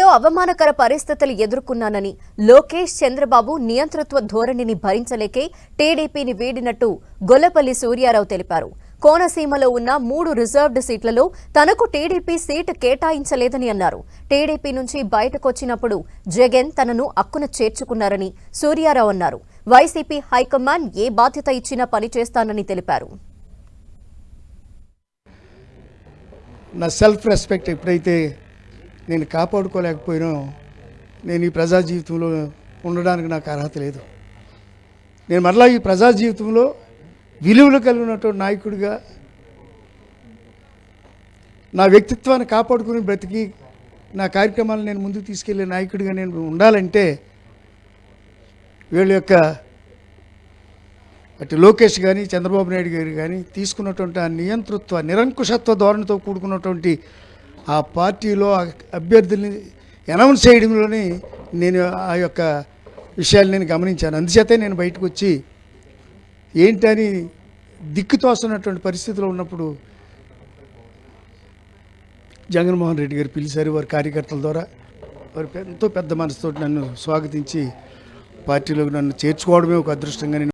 ఎన్నికల్లో అవమానకర పరిస్థితులు ఎదుర్కొన్నానని లోకేష్ చంద్రబాబు నియంతృత్వ ధోరణిని భరించలేకే టీడీపీని వీడినట్టు గొల్లపల్లి సూర్యారావు తెలిపారు. కోనసీమలో ఉన్న మూడు రిజర్వ్డ్ సీట్లలో తనకు టీడీపీ సీటు కేటాయించలేదని అన్నారు. టీడీపీ నుంచి బయటకొచ్చినప్పుడు జగన్ తనను అక్కున చేర్చుకున్నారని సూర్యారావు అన్నారు. వైసీపీ హైకమాండ్ ఏ బాధ్యత ఇచ్చినా పనిచేస్తానని తెలిపారు. నా సెల్ఫ్ రెస్పెక్ట్ ఎప్పుడైతే నేను కాపాడుకోలేకపోయినా నేను ఈ ప్రజా జీవితంలో ఉండడానికి నాకు అర్హత లేదు. నేను మరలా ఈ ప్రజా జీవితంలో విలువలు కలిగినటువంటి నాయకుడిగా నా వ్యక్తిత్వాన్ని కాపాడుకుని బ్రతికి నా కార్యక్రమాలను నేను ముందుకు తీసుకెళ్ళే నాయకుడిగా నేను ఉండాలంటే వీళ్ళ యొక్క అటు లోకేష్ కానీ చంద్రబాబు నాయుడు గారు కానీ తీసుకున్నటువంటి ఆ నియంతృత్వ నిరంకుశత్వ ధోరణితో కూడుకున్నటువంటి ఆ పార్టీలో ఆ అభ్యర్థుల్ని అనౌన్స్ చేయడంలోనే నేను ఆ యొక్క విషయాలు నేను గమనించాను. అందుచేతే నేను బయటకు వచ్చి ఏంటని దిక్కుతోస్తున్నటువంటి పరిస్థితిలో ఉన్నప్పుడు జగన్మోహన్ రెడ్డి గారు పిలిచారు వారి కార్యకర్తల ద్వారా. వారు ఎంతో పెద్ద మనసుతో నన్ను స్వాగతించి పార్టీలోకి నన్ను చేర్చుకోవడమే ఒక అదృష్టంగా నేను